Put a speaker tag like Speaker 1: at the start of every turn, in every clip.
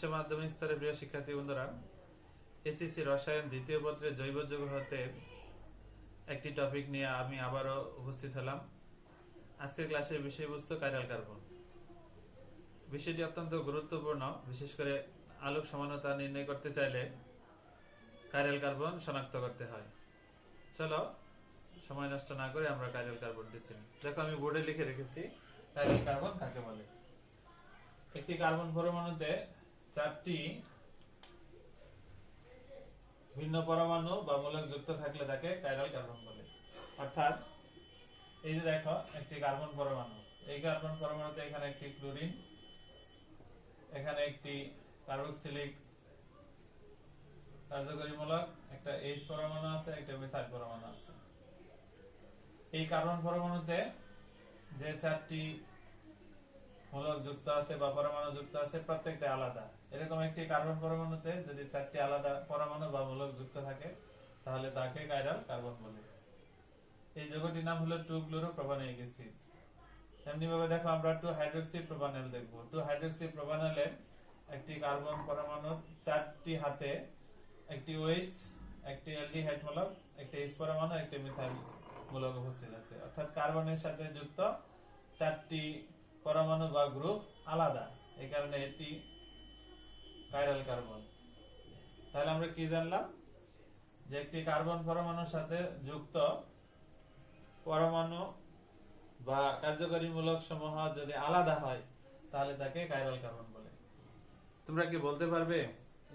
Speaker 1: উচ্চ মাধ্যমিক স্তরের প্রিয় শিক্ষার্থী বন্ধুরা এসএসসি রসায়ন দ্বিতীয় পত্রে জৈব যৌগ হতে একটি টপিক নিয়ে আমি আবারও উপস্থিত হলাম। আজকের ক্লাসের বিষয়বস্তু কাইরাল কার্বন বিষয়টি অত্যন্ত গুরুত্বপূর্ণ, বিশেষ করে আলোক সমানতা নির্ণয় করতে চাইলে কাইরাল কার্বন শনাক্ত করতে হয়। চলো, সময় নষ্ট না করে আমরা কাইরাল কার্বন চিনি। দেখো, আমি বোর্ডে লিখে রেখেছি কাইরাল কার্বন কাকে বলে? একটি কার্বন পরমাণুতে চারটি ভিন্ন পরমাণু বা মূলক যুক্ত থাকলে তাকে কাইরাল কার্বন বলে। অর্থাৎ, এই যে দেখো, একটি কার্বন পরমাণু। এই কার্বন পরমাণুতে এখানে একটি ক্লোরিন এখানে একটি কার্বক্সিলিক কার্যকরী মূলক একটা এইচ পরমাণু আছে, একটা মিথাইল পরমাণু আছে। এই কার্বন পরমাণুতে যে চারটি মূলক যুক্ত আছে বা পরমাণু যুক্ত আছে, প্রত্যেকটা আলাদা। এরকম একটি কার্বন পরমাণুতে যদি চারটি আলাদা পরমাণু বা মূলক যুক্ত থাকে, তাহলে তাকে কাইরাল কার্বন বলে। এই যৌগটির নাম হলো টু ক্লোরো প্রোপানিক অ্যাসিড এমনি ভাবে দেখো আমরা টু হাইড্রোক্সি প্রোপানল দেখব। টু হাইড্রোক্সি প্রোপানলে একটি কার্বন পরমাণুর চারটি হাতে একটি ওএইচ একটি অ্যালডিহাইড মূলক, একটি এইচ পরমাণু, একটি মিথাইল মূলক উপস্থিত আছে। অর্থাৎ কার্বনের সাথে যুক্ত চারটি পরমাণু বা গ্রুপ আলাদা। এই কারণে এটি কাইরাল কার্বন তাহলে আমরা কি জানলাম? যে একটি কার্বন পরমাণুর সাথে যুক্ত পরমাণু বা কার্যকরী মূলক সমূহ যদি আলাদা হয়, তাহলে তাকে কাইরাল কার্বন বলে। তোমরা কি বলতে পারবে?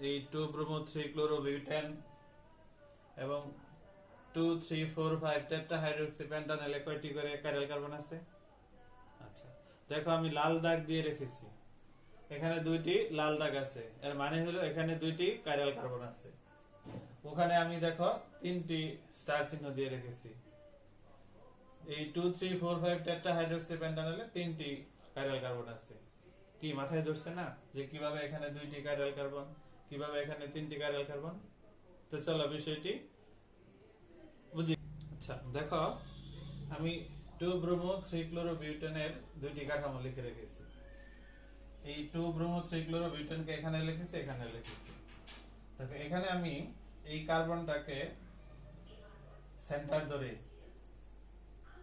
Speaker 1: এই two bromo three chloro butane এবং two three four five tetra hydroxy পেন্টানেলে কয়টি করে কাইরাল কার্বন আছে? দেখো আমি লাল দাগ দিয়ে রেখেছি। এখানে দুইটি লাল দাগ আছে। এর মানে হলো এখানে দুইটি কাইরাল কার্বন আছে। ওখানে আমি দেখো তিনটি স্টার চিহ্ন দিয়ে রেখেছি। এই two three four five tetra hydroxy পেন্টানলে তিনটি কাইরাল কার্বন আছে। কি, মাথায় ধরছে না? যে কীভাবে এখানে দুইটি কাইরাল কার্বন কীভাবে এখানে তিনটি কাইরাল কার্বন তো চলো বিষয়টি বুঝি আচ্ছা দেখো আমি টু ব্রোমো থ্রি ক্লোরো বিউটেনের দুইটি কাঠামো লিখে রেখেছি। এই টু ব্রোমো থ্রি ক্লোরো বিউটেনকে এখানে লিখেছি এখানে লিখেছি। দেখো, এখানে আমি এই কার্বনটাকে সেন্টার ধরে,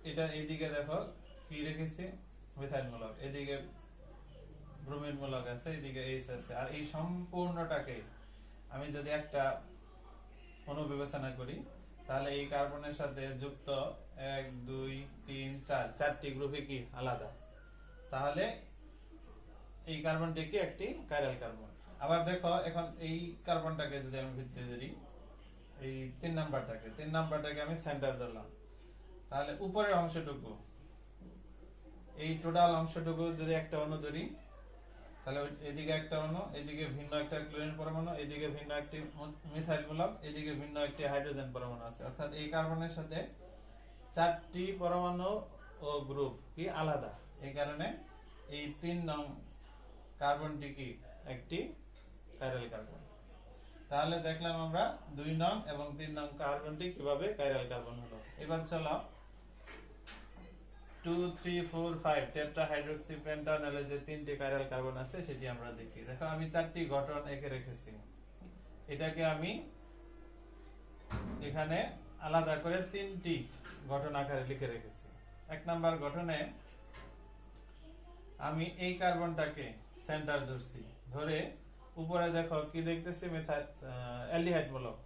Speaker 1: এটা এইদিকে দেখো, কি রেখেছি? মিথাইল মূলক। এদিকে ব্রোমিন মূলক আছে, এদিকে এইচ আছে। আর এই সম্পূর্ণটাকে আমি যদি একটা অনুবিবেচনা করি তাহলে এই কার্বনের সাথে যুক্ত এক, দুই, তিন, চার, চারটি গ্রুপে কি আলাদা? তাহলে এই কার্বনটি কি একটি কাইরাল কার্বন আবার দেখো, এখন এই কার্বনটাকে যদি আমি ভিত্তি ধরি এই তিন নাম্বারটাকে তিন নাম্বারটাকে আমি সেন্টার ধরলাম। তাহলে উপরের অংশটুকু, এই টোটাল অংশটুকু যদি একটা অণু ধরি তাহলে এদিকে একটা অণু, এদিকে ভিন্ন একটা ক্লোরিন পরমাণু, এদিকে ভিন্ন একটি মিথাইল মূলক এদিকে ভিন্ন একটি হাইড্রোজেন পরমাণু আছে। অর্থাৎ এই কার্বনের সাথে চারটি পরমাণু ও গ্রুপ কি আলাদা। এই কারণে এই তিন নং কার্বনটি কি? একটি কাইরাল কার্বন তাহলে দেখলাম আমরা দুই নং এবং তিন নং কার্বনটি কীভাবে কাইরাল কার্বন হলো। এবার চলো আমি এই কার্বনটাকে সেন্টার ধরছি। ধরে উপরে দেখো, কি দেখতেছি? মেথাইল মূলক।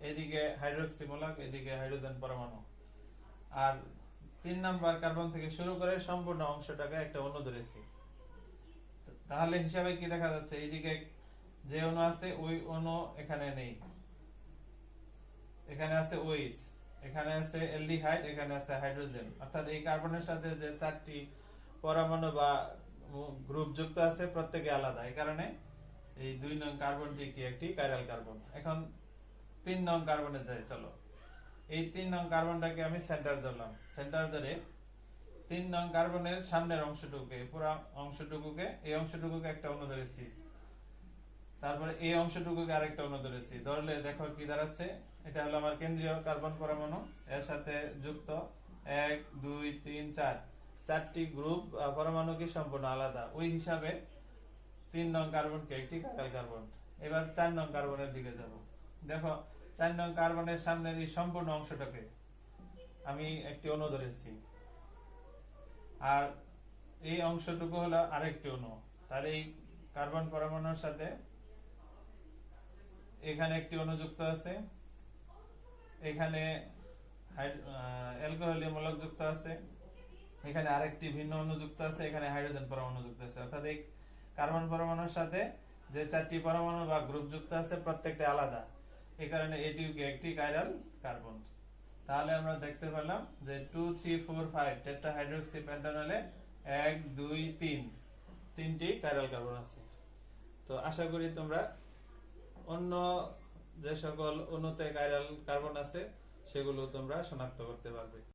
Speaker 1: এদিকে হাইড্রোক্সি মূলক, এদিকে হাইড্রোজেন পরমাণু। আর তিন নাম্বার কার্বন থেকে শুরু করে সম্পূর্ণ অংশটাকে একটা অণু ধরেছি। তাহলে হিসাবে কি দেখা যাচ্ছে? এইদিকে যে অণু আছে, ওই অণু এখানে নেই। এখানে আছে ওইস এখানে আছে এলডিহাইড এখানে আছে হাইড্রোজেন। অর্থাৎ এই কার্বনের সাথে যে চারটি পরমাণু বা গ্রুপ যুক্ত আছে, প্রত্যেকে আলাদা। এই কারণে এই দুই নং কার্বনটি কি একটি কাইরাল কার্বন এখন তিন নং কার্বনে যাই চলো। এই তিন নং কার্বনটাকে আমি সেন্টার ধরলাম। সেন্টার ধরে তিন নং কার্বনের সামনের অংশটুকুকে, পুরো অংশটুকুকে, এই অংশটুকুকে একটা ধরেছি। তারপরে এই অংশটুকুকে আরেকটা ধরেছি। ধরলে দেখো কি দাঁড়াচ্ছে? এটা হলো আমার কেন্দ্রীয় কার্বন পরমাণু। এর সাথে যুক্ত এক, দুই, তিন, চার। চারটি গ্রুপ পরমাণু কি সম্পূর্ণ আলাদা। ওই হিসাবে তিন নং কার্বনকে একটি কাইরাল কার্বন। এবার চার নং কার্বনের দিকে যাব। দেখো চার নং কার্বনের সামনের এই সম্পূর্ণ অংশটাকে আমি একটি অণু ধরেছি আর এই অংশটুকু হলো আরেকটি অণু। তার এই কার্বন পরমাণুর সাথে এখানে একটি অণু আছে। এখানে অ্যালকোহলীয় মূলক যুক্ত আছে। এখানে আরেকটি ভিন্ন অণু যুক্ত আছে। এখানে হাইড্রোজেন পরমাণু যুক্ত আছে। অর্থাৎ এই কার্বন পরমাণুর সাথে যে চারটি পরমাণু বা গ্রুপ যুক্ত আছে, প্রত্যেকটা আলাদা। এই কারণে এটিও একটি কাইরাল কার্বন। তাহলে আমরা দেখতে পেলাম যে two three four five tetra hydroxy পেন্টানলে এক, দুই, তিন, তিনটি কাইরাল কার্বন আছে। তো আশা করি তোমরা অন্য যে সকল অণুতে কাইরাল কার্বন আছে, সেগুলো তোমরা শনাক্ত করতে পারবে।